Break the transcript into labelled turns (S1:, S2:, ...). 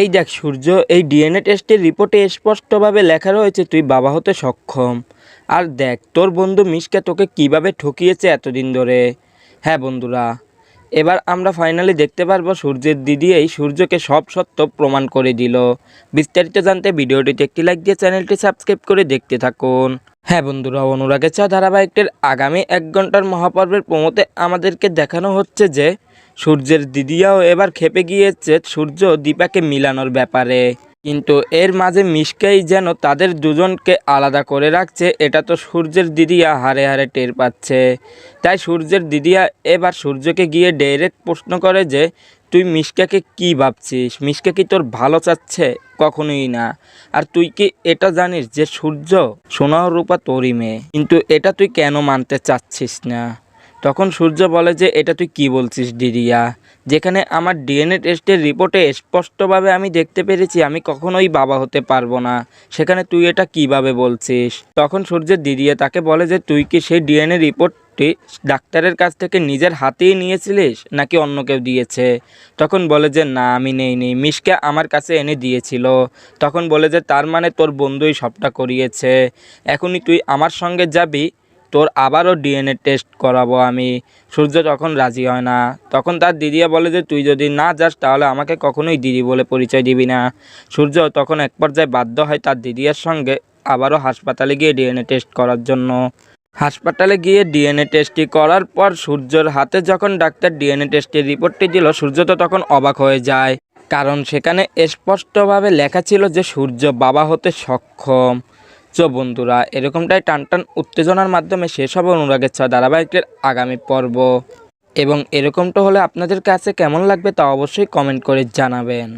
S1: এই দেখ সূর্য, এই ডিএনএ টেস্টের রিপোর্টে স্পষ্টভাবে লেখা রয়েছে, তুই বাবা হতে সক্ষম। আর দেখ, তোর বন্ধু মিসকে তোকে কীভাবে ঠকিয়েছে এতদিন ধরে? হ্যাঁ বন্ধুরা এবার আমরা ফাইনালি দেখতে পারব সূর্যের দিদি এই সূর্যকে সব সত্য প্রমাণ করে দিল। বিস্তারিত জানতে ভিডিওটিতে একটি লাইক দিয়ে চ্যানেলটি সাবস্ক্রাইব করে দেখতে থাকুন। হ্যাঁ বন্ধুরা অনুরাগের চা ধারাবাহিকটির আগামী এক ঘণ্টার মহাপর্বের প্রমোতে আমাদেরকে দেখানো হচ্ছে যে সূর্যের দিদিয়াও এবার খেপে গিয়েছে সূর্য দীপাকে মিলানোর ব্যাপারে। কিন্তু এর মাঝে মিশকেই যেন তাদের দুজনকে আলাদা করে রাখছে, এটা তো সূর্যের দিদিয়া হারে হারে টের পাচ্ছে। তাই সূর্যের দিদিয়া এবার সূর্যকে গিয়ে ডাইরেক্ট প্রশ্ন করে যে, তুই মিশকাকে কি ভাবছিস? মিশকা কি তোর ভালো চাচ্ছে? কখনোই না। আর তুই কি এটা জানিস যে সূর্য? সোনা রূপা তোরই মেয়ে। কিন্তু এটা তুই কেন মানতে চাচ্ছিস না? তখন সূর্য বলে যে, এটা তুই কি বলছিস দিদিয়া যেখানে আমার ডিএনএ টেস্টের রিপোর্টে স্পষ্টভাবে আমি দেখতে পেরেছি, আমি কখনোই বাবা হতে পারব না। সেখানে তুই এটা কীভাবে বলছিস? তখন সূর্যের দিদিয়া তাকে বলে যে, তুই কি সেই ডিএনএ রিপোর্টটি ডাক্তারের কাছ থেকে নিজের হাতেই নিয়েছিলিস, নাকি অন্য কেউ দিয়েছে? তখন বলে যে, না, আমি নেইনি। মিশকে আমার কাছে এনে দিয়েছিল। তখন বলে যে, তার মানে তোর বন্ধুই সবটা করিয়েছে। এখনই তুই আমার সঙ্গে যাবি তোর আবারও ডিএনএ টেস্ট করাবো আমি। সূর্য তখন রাজি হয় না, তখন তার দিদিয়া বলে যে, তুই যদি না যাস, তাহলে আমাকে কখনোই দিদি বলে পরিচয় দিবি না। সূর্য তখন এক পর্যায়ে বাধ্য হয় তার দিদিয়ার সঙ্গে আবারও হাসপাতালে গিয়ে ডিএনএ টেস্ট করার জন্য। হাসপাতালে গিয়ে ডিএনএ টেস্টটি করার পর সূর্যর হাতে যখন ডাক্তার ডিএনএ টেস্টের রিপোর্টটি দিল, সূর্য তো তখন অবাক হয়ে যায়। কারণ সেখানে স্পষ্টভাবে লেখা ছিল যে, সূর্য বাবা হতে সক্ষম। তো বন্ধুরা, এরকমটাই টান টান উত্তেজনার মাধ্যমে শেষ হবে অনুরাগের ছয় ধারাবাহিকের আগামী পর্ব। এবং এরকমটা হলে আপনাদের কাছে কেমন লাগবে তা অবশ্যই কমেন্ট করে জানাবেন।